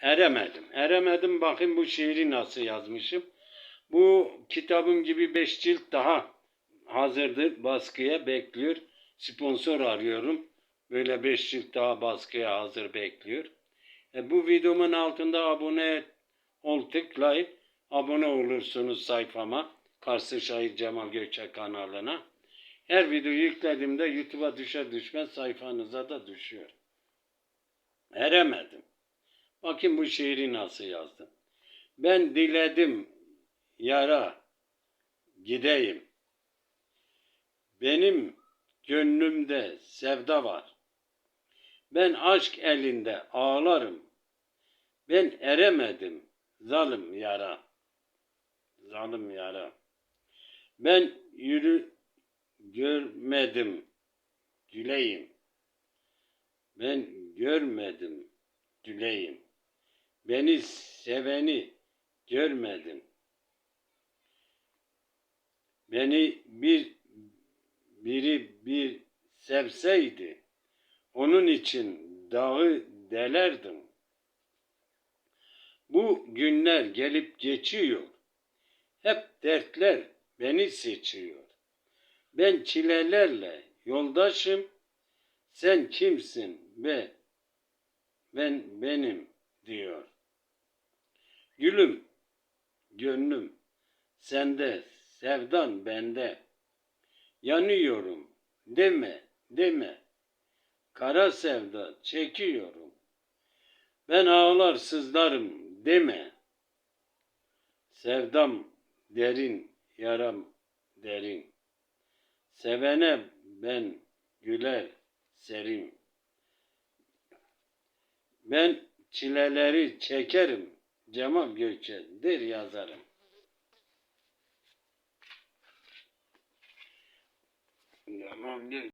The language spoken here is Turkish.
Eremedim. Eremedim. Bakın bu şiiri nasıl yazmışım. Bu kitabım gibi beş cilt daha hazırdır. Baskıya bekliyor. Sponsor arıyorum. Böyle beş cilt daha baskıya hazır bekliyor. E, bu videomun altında abone ol tıklayıp abone olursunuz sayfama. Karşı Şair Cemal Gökçek kanalına. Her video yüklediğimde YouTube'a düşer düşmez sayfanıza da düşüyor. Eremedim. Bakın bu şiiri nasıl yazdım. Ben diledim yara gideyim. Benim gönlümde sevda var. Ben aşk elinde ağlarım. Ben eremedim zalim yara. Zalim yara. Ben yürü görmedim güleyim. Ben görmedim güleyim. Beni seveni görmedim. Beni bir biri bir sevseydi onun için dağı delerdim. Bu günler gelip geçiyor. Hep dertler beni seçiyor. Ben çilelerle yoldaşım. Sen kimsin be? Ben benim diyor. Gülüm, gönlüm sende, sevdan bende. Yanıyorum deme, deme. Kara sevda çekiyorum. Ben ağlar sızlarım deme. Sevdam derin, yaram derin. Sevene ben güler serim. Ben çileleri çekerim. Cemal Gökçe'dir yazarım. Cemal Gökçe.